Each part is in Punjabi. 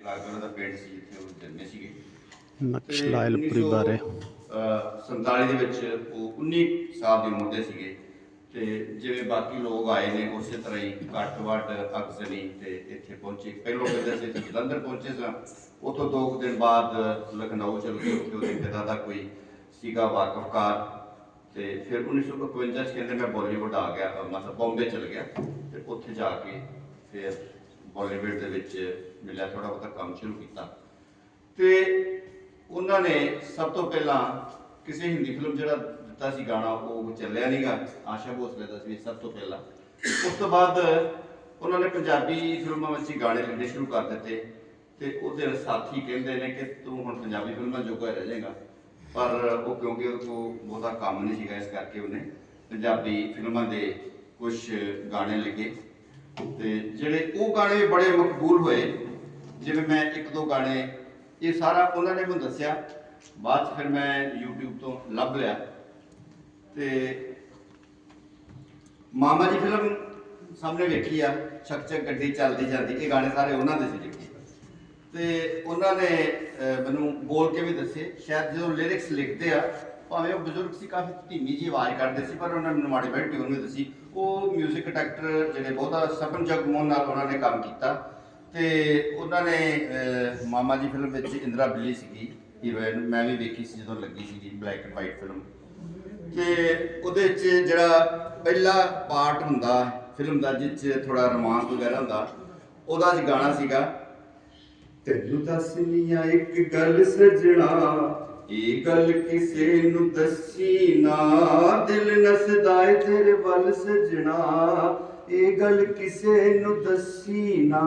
ਇਲਾਕੇ ਦਾ ਪਿੰਡ ਸੀ ਜਿੱਥੇ ਉਹ ਜਨਮੇ ਸੀਗੇ। ਨਕਸ਼ ਲਾਇਲਪੁਰੀ ਬਾਰੇ 47 ਦੇ ਵਿੱਚ ਉਹ 19 ਸਾਲ ਦੀ ਉਮਰ ਦੇ ਸੀਗੇ। ਤੇ ਜਿਵੇਂ ਬਾਕੀ ਲੋਕ ਆਏ ਨੇ ਉਸੇ ਤਰ੍ਹਾਂ ਹੀ ਘੱਟ ਵੱਡ ਅਕਸਰੀ ਤੇ ਇੱਥੇ ਪਹੁੰਚੇ। ਪਹਿਲੋਂ ਕਹਿੰਦੇ ਸੀ ਅਸੀਂ ਜਲੰਧਰ ਪਹੁੰਚੇ ਸਾਂ। ਉਤੋਂ ਦੋ ਕੁ ਦਿਨ ਬਾਅਦ ਲਖਨਊ ਚਲ ਗਏ ਉੱਥੇ ਉਹਦੇ ਪਿਤਾ ਦਾ ਕੋਈ ਸੀਗਾ ਵਾਕਫਕਾਰ। ਤੇ ਫਿਰ 1951 ਚ ਕਹਿੰਦੇ ਮੈਂ ਬਾਲੀਵੁੱਡ ਆ ਗਿਆ ਮਤਲਬ ਬੰਬੇ ਚਲ ਗਿਆ। ਤੇ ਉੱਥੇ ਜਾ ਕੇ ਫਿਰ ਬਾਲੀਵੁੱਡ ਦੇ ਵਿੱਚ ਮਿਲਿਆ ਥੋੜਾ ਬਹੁਤਾ ਕੰਮ ਸ਼ੁਰੂ ਕੀਤਾ। ਤੇ ਉਹਨਾਂ ਨੇ ਸਭ ਤੋਂ ਪਹਿਲਾਂ ਕਿਸੇ ਹਿੰਦੀ ਫਿਲਮ ਜਿਹੜਾ ਦਿੱਤਾ ਸੀ ਗਾਣਾ, ਉਹ ਚੱਲਿਆ ਨਹੀਂਗਾ ਆਸ਼ਾ ਭੋਸਲੇ ਦਾ ਸੀ, ਸਭ ਤੋਂ ਪਹਿਲਾਂ। ਉਸ ਤੋਂ ਬਾਅਦ ਉਹਨਾਂ ਨੇ ਪੰਜਾਬੀ ਫਿਲਮਾਂ ਵਿੱਚ ਹੀ ਗਾਣੇ ਲਿਖਣੇ ਸ਼ੁਰੂ ਕਰ ਦਿੱਤੇ ਤੇ ਉਹਦੇ ਸਾਥੀ ਕਹਿੰਦੇ ਨੇ ਕਿ ਤੂੰ ਹੁਣ ਪੰਜਾਬੀ ਫਿਲਮਾਂ ਜੋਗਾ ਰਹਿ ਜਾਏਗਾ। ਪਰ ਉਹ ਕਿਉਂਕਿ ਉਹ ਕੋਲ ਬਹੁਤਾ ਕੰਮ ਨਹੀਂ ਸੀਗਾ, ਇਸ ਕਰਕੇ ਉਹਨੇ ਪੰਜਾਬੀ ਫਿਲਮਾਂ ਦੇ ਕੁਝ ਗਾਣੇ ਲਿਖੇ ਤੇ ਜਿਹੜੇ ਉਹ ਗਾਣੇ ਵੀ ਬੜੇ ਮਕਬੂਲ ਹੋਏ ਜਿਵੇਂ ਮੈਂ ਇੱਕ ਦੋ ਗਾਣੇ ਇਹ ਸਾਰਾ ਉਹਨਾਂ ਨੇ ਮੈਨੂੰ ਦੱਸਿਆ। ਬਾਅਦ 'ਚ ਫਿਰ ਮੈਂ YouTube ਤੋਂ ਲੱਭ ਲਿਆ। ਤੇ ਮਾਮਾ ਜੀ ਫਿਲਮ ਸਾਹਮਣੇ ਵੇਖੀ ਆ ਚੱਕ ਚੱਕ ਗੱਡੀ ਚੱਲਦੀ ਜਾਂਦੀ, ਇਹ ਗਾਣੇ ਸਾਰੇ ਉਹਨਾਂ ਦੇ ਸੀ ਲਿਖੇ ਤੇ ਉਹਨਾਂ ਨੇ ਮੈਨੂੰ ਬੋਲ ਕੇ ਵੀ ਦੱਸੇ, ਸ਼ਾਇਦ ਜਦੋਂ ਲਿਰਿਕਸ ਲਿਖਦੇ ਆ, ਭਾਵੇਂ ਉਹ ਬਜ਼ੁਰਗ ਸੀ, ਕਾਫੀ ਧੀਮੀ ਜੀ ਆਵਾਜ਼ ਕਰਦੇ ਸੀ, ਪਰ ਉਹਨਾਂ ਨੇ ਮਾੜੀ ਮਾੜੀ ਟਿਊਨ ਵੀ ਦੱਸੀ। ਉਹ 뮤직 ਡਾਇਰੈਕਟਰ ਜਿਹੜੇ ਬਹੁਤਾ ਸਪਨ ਜਗਮੋਹਨ ਨਾਲ ਉਹਨਾਂ ਨੇ ਕੰਮ ਕੀਤਾ। ਤੇ ਉਹਨਾਂ ਨੇ ਮਾਮਾ ਜੀ ਫਿਲਮ ਵਿੱਚ ਇੰਦਰਾ ਬਿੱਲੀ ਸੀਗੀ, ਹੀਰੋਇਨ, ਮੈਂ ਵੀ ਵੇਖੀ ਸੀ ਜਦੋਂ ਲੱਗੀ ਸੀਗੀ ਬਲੈਕ ਐਂਡ ਵਾਈਟ ਫਿਲਮ ਤੇ ਉਹਦੇ ਵਿੱਚ ਜਿਹੜਾ ਪਹਿਲਾ ਪਾਰਟ ਹੁੰਦਾ ਫਿਲਮ ਦਾ ਜਿਸ 'ਚ ਥੋੜਾ ਰੋਮਾਂਸ ਵਗੈਰਾ ਹੁੰਦਾ, ਉਹਦਾ ਚ ਗਾਣਾ ਸੀਗਾ, ਤੈਨੂੰ ਦੱਸਨੀਆ ਇੱਕ ਗੱਲ ਸਜਣਾ, ਇਹ ਗੱਲ ਕਿਸੇ ਨੂੰ ਦੱਸੀ ਨਾ। ਦਿਲ ਨਸਦਾ ਏ ਤੇਰੇ ਵੱਲ ਸਜਣਾ, ਇਹ ਗੱਲ ਕਿਸੇ ਨੂੰ ਦੱਸੀ ਨਾ।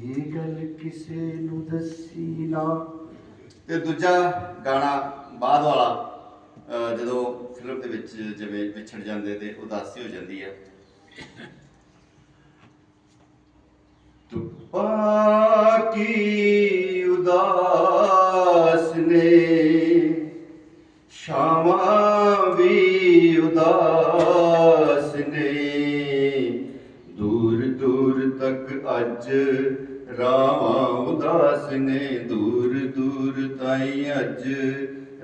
ਇਹ ਗੱਲ ਕਿਸੇ ਨੂੰ ਦੱਸੀ ਨਾ। ਤੇ ਦੂਜਾ ਗਾਣਾ ਬਾਅਦ ਵਾਲਾ ਜਦੋਂ ਫਿਲਮ ਦੇ ਵਿੱਚ ਜਿਵੇਂ ਵਿਛੜ ਜਾਂਦੇ ਤੇ ਉਦਾਸੀ ਹੋ ਜਾਂਦੀ ਹੈ ਤੁਪਾ ਕੀ ਉਦਾਸ ਨੇ, ਸ਼ਾਮਾਂ ਵੀ ਉਦਾਸ ਨੇ। ਦੂਰ ਦੂਰ ਤੱਕ ਅੱਜ ਰਾਵਾਂ ਉਦਾਸ ਨੇ ਦੂਰ ਦੂਰ ਤਾਈ ਅੱਜ।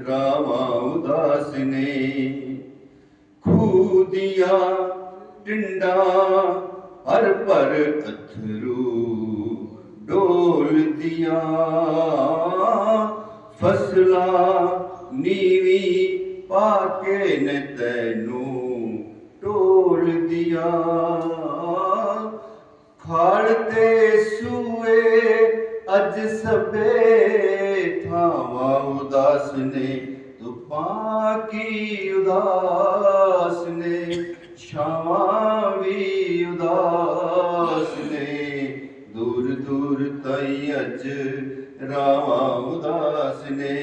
ਰਾਵਾਂ ਉਦਾਸ ਨੇ ਖੂਹ ਦੀਆਂ ਟਿੰਡਾਂ, ਹਰ ਪਰ ਅਥਰੂ ਡੋਲਦੀਆਂ ਫਸਲਾਂ ਨੀਵੀ ਪਾ ਕੇ ਨੇ ਤੈਨੂੰ ਢੋਲਦੀਆਂ ਖਾਲ ਤੇ ਸੂਏ ਅੱਜ ਸਭੇ ਥਾਵਾਂ ਉਦਾਸ ਨੇ, ਧੁੱਪਾਂ ਕੀ ਉਦਾਸ ਨੇ, ਛਾਵਾਂ ਵੀ ਉਦਾਸ ਨੇ। ਦੂਰ ਦੂਰ ਤਾਈ ਅੱਜ ਰਾਵਾਂ ਉਦਾਸ ਨੇ।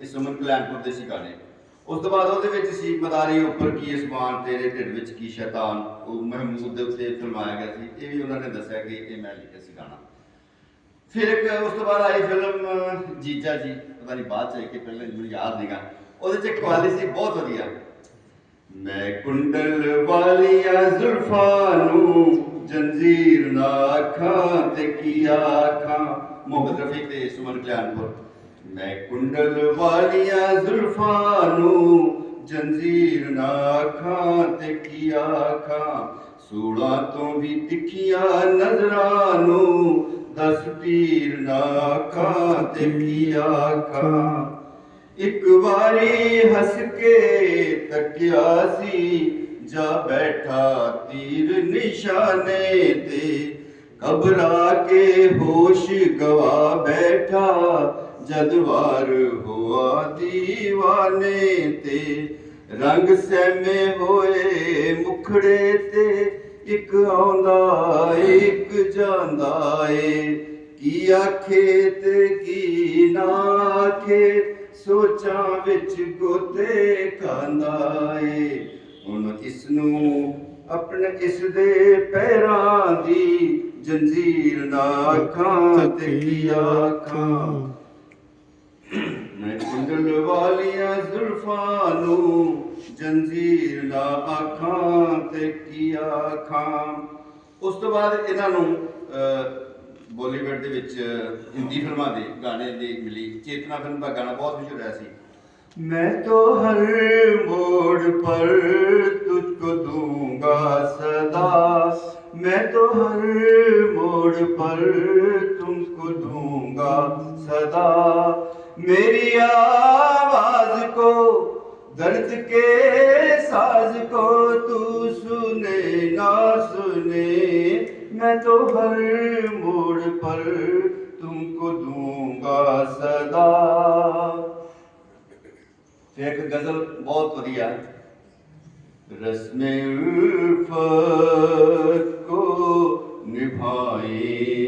ਇਹ ਸੁਮਨ ਕਲਿਆਣਪੁਰ ਦੇ ਸੀ ਉਸ ਤੋਂ ਬਾਅਦ ਉਹਦੇ ਵਿੱਚ ਸੀ ਮਦਾਰੀ ਉੱਪਰ ਕੀ ਅਸਮਾਨ ਤੇਰੇ ਢਿੱਡ ਵਿੱਚ ਕੀ ਸ਼ੈਤਾਨ, ਉਹ ਮਹਿਮੂਦ ਦੇ ਉੱਤੇ ਫਿਲਮਾਇਆ ਗਿਆ ਸੀ, ਇਹ ਵੀ ਉਹਨਾਂ ਨੇ ਦੱਸਿਆ ਕਿ ਇਹ ਮੈਂ ਲਿਖਿਆ ਸੀ ਗਾਣਾ। ਫਿਰ ਇੱਕ ਉਸ ਤੋਂ ਬਾਅਦ ਆਈ ਫਿਲਮ ਜੀਜਾ ਜੀ ਪਤਾ ਨਹੀਂ ਬਾਅਦ ਚ ਆਈ ਕਿ ਪਹਿਲਾਂ ਮੈਨੂੰ ਯਾਦ ਨਹੀਂਗਾ ਉਹਦੇ ਚ ਕੁਆਲਿਟੀ ਸੀ, ਬਹੁਤ ਵਧੀਆ। ਮੈਂ ਕੁੰਡਲ ਵਾਲੀਆਂ ਜ਼ੁਲਫਾਂ ਨੂੰ ਜੰਜੀਰ ਨਾ ਅੱਖਾਂ ਤੇ ਕੀ ਆਖਾਂ ਮੁਹੰਮਦ ਰਫੀ ਤੇ ਸੁਮਨ ਕਲਿਆਣਪੁਰ। ਮੈਂ ਕੁੰਡਲ ਵਾਲੀਆਂ ਜ਼ੁਲਫਾਂ ਨੂੰ ਜੰਜੀਰ ਨਾ ਖਾਂ ਤੇ ਕੀ ਆਖਾਂ? ਸੂਲਾਂ ਤੋਂ ਵੀ ਤਿੱਖੀਆਂ ਨਜ਼ਰਾਂ ਨੂੰ ਦਸ ਤੀਰ ਨਾ ਅੱਖਾਂ ਤੇ ਕੀ ਆਖਾਂ? ਇੱਕ ਵਾਰੀ ਹੱਸ ਕੇ ਤੱਕਿਆ ਸੀ, ਜਾ ਬੈਠਾ ਤੀਰ ਨਿਸ਼ਾਨੇ ਤੇ। ਘਬਰਾ ਕੇ ਹੋਸ਼ ਗਵਾ ਬੈਠਾ ਜਦ ਵਾਰ ਹੋਆ ਦੀਵਾਨੇ ਤੇ, ਰੰਗ ਸਹਿਮੇ ਹੋਏ ਮੁਖੜੇ ਤੇ, ਇੱਕ ਆਉਂਦਾ, ਇੱਕ ਜਾਂਦਾ ਏ। ਕੀ ਆਖੇ ਤੇ ਕੀ ਨਾ ਆਖੇ, ਸੋਚਾਂ ਵਿੱਚ ਗੋਤੇ ਖਾਂਦਾ ਏ। ਹੁਣ ਇਸ ਨੂੰ ਆਪਣੇ ਇਸ ਦੇ ਪੈਰਾਂ ਦੀ ਜੰਜੀਰ ਨਾ ਅੱਖਾਂ ਤੇ ਕੀ ਆਖਾਂ। ਮੈਂ ਕੁੰਡਲ ਵਾਲੀਆਂ ਜ਼ੁਲਫਾਂ ਨੂੰ ਜੰਜੀਰ ਨਾ ਆਖਾਂ ਤੇ ਕੀ ਆਖਾਂ ਉਸ ਤੋਂ ਬਾਅਦ ਇਹਨਾਂ ਨੂੰ ਅਹ, ਬਾਲੀਵੁੱਡ ਦੇ ਵਿੱਚ ਹਿੰਦੀ ਫਿਲਮਾਂ ਦੇ ਗਾਣੇ ਦੀ ਮਿਲੀ ਚੇਤਨਾ ਫਿਲਮ ਦਾ ਗਾਣਾ ਬਹੁਤ ਮਸ਼ਹੂਰ ਹੋਇਆ ਸੀ मैं तो हर मोड़ पर तुझको दूंगा सदा मैं तो हर मोड़ पर तुमको दूंगा सदा میری آواز کو، درد کے ساز کو تو سنے نہ سنے، میں تو ہر موڑ پر تم کو دوں گا صدا۔ ایک غزل بہت ودیا رسم الفت کو نبھائی۔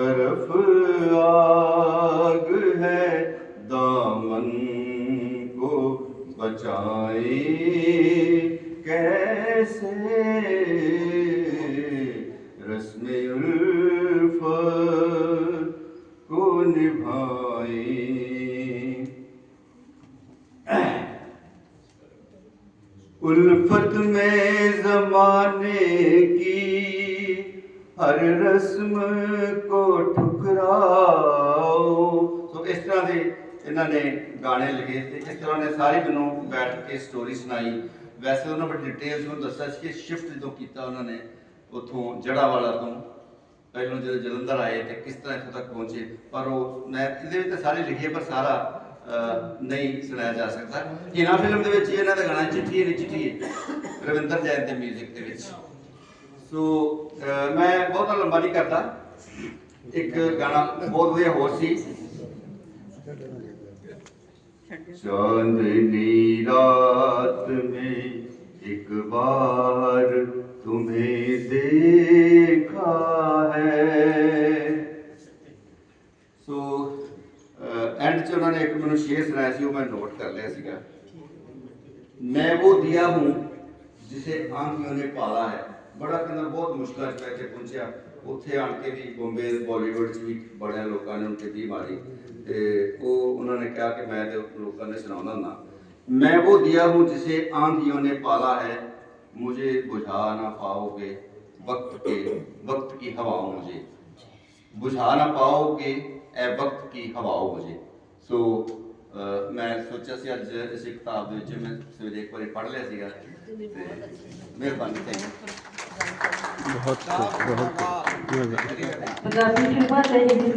طرف آگ ہے، دامن کو بچائے۔ کیسے؟ رسم الف کو نبھائے۔ الفت میں زمانے کی ਹਰ ਰਸਮ ਕੋ ਠੁਕਰਾਓ। ਸੋ ਇਸ ਤਰ੍ਹਾਂ ਦੇ ਇਹਨਾਂ ਨੇ ਗਾਣੇ ਲਿਖੇ ਤੇ ਇਸ ਤਰ੍ਹਾਂ ਨੇ ਸਾਰੇ ਮੈਨੂੰ ਬੈਠ ਕੇ ਸਟੋਰੀ ਸੁਣਾਈ। ਵੈਸੇ ਉਹਨਾਂ ਬੜੀ ਡਿਟੇਲਸ ਨੂੰ ਦੱਸਿਆ ਸੀ ਕਿ ਸ਼ਿਫਟ ਜਦੋਂ ਕੀਤਾ ਉਹਨਾਂ ਨੇ ਉਥੋਂ ਜੜਾਵਾਲਾ ਤੋਂ, ਪਹਿਲਾਂ ਜਦੋਂ ਜਲੰਧਰ ਆਏ ਤੇ ਕਿਸ ਤਰ੍ਹਾਂ ਇੱਥੋਂ ਤੱਕ ਪਹੁੰਚੇ। ਪਰ ਉਹ ਮੈਂ ਇਹਦੇ ਵਿੱਚ ਤਾਂ ਸਾਰੇ ਲਿਖੇ ਪਰ ਸਾਰਾ ਨਹੀਂ ਸੁਣਾਇਆ ਜਾ ਸਕਦਾ। ਇਹਨਾਂ ਫਿਲਮ ਦੇ ਵਿੱਚ ਇਹਨਾਂ ਦਾ ਗਾਣਾ ਚਿੱਠੀ ਹੈ ਚਿੱਠੀ ਹੈ। ਰਵਿੰਦਰ ਜੈਨ ਦੇ ਮਿਊਜ਼ਿਕ ਦੇ ਵਿੱਚ। ਸੋ ਅਹ, ਮੈਂ ਬਹੁਤਾ ਲੰਬਾ ਨਹੀਂ ਕਰਦਾ ਇੱਕ ਗਾਣਾ ਬਹੁਤ ਵਧੀਆ ਹੋਰ ਸੀ चांदनी रात में एक बार तुम्हें देखा है ਸੋ ਐਂਡ ਚ ਉਹਨਾਂ ਨੇ ਇੱਕ ਮੈਨੂੰ ਸ਼ੇਰ ਸੁਣਾਇਆ ਸੀ ਉਹ ਮੈਂ ਨੋਟ ਕਰ ਲਿਆ ਸੀਗਾ मैं वो दिया हूँ जिसे आंखियों ने पाला है ਬੜਾ ਕਹਿੰਦਾ ਬਹੁਤ ਮੁਸ਼ਕਲਾਂ ਚ ਪੈ ਕੇ ਪਹੁੰਚਿਆ ਉੱਥੇ ਆਣ ਕੇ ਵੀ ਬੰਬੇ ਬਾਲੀਵੁੱਡ ਚ ਵੀ ਬੜਿਆਂ ਲੋਕਾਂ ਨੇ ਉੱਤੇ ਵੀ ਮਾਰੀ ਤੇ ਉਹ ਉਹਨਾਂ ਨੇ ਕਿਹਾ ਕਿ ਮੈਂ ਤੇ ਲੋਕਾਂ ਨੇ ਸੁਣਾਉਂਦਾ ਹੁੰਦਾ मैं वो दिया हूँ जिसे आंधियों ने पाला है मुझे बुझा ना पाओगे वक्त के वक्त की हवाओं मुझे बुझा ना पाओगे ए वक्त की हवाओं मुझे ਸੋ ਅਹ, ਮੈਂ ਸੋਚਿਆ ਸੀ ਅੱਜ ਇਸ ਕਿਤਾਬ ਦੇ ਵਿੱਚ ਮੈਂ ਸਵੇਰੇ ਇੱਕ ਵਾਰੀ ਪੜ੍ਹ ਲਿਆ ਸੀਗਾ ਤੇ ਮਿਹਰਬਾਨੀ ਥੈਂਕ ਯੂ ਬਹੁਤ ਬਹੁਤ ਪੰਜਾਬੀ ਫਿਲਮਾਂ ਤੇ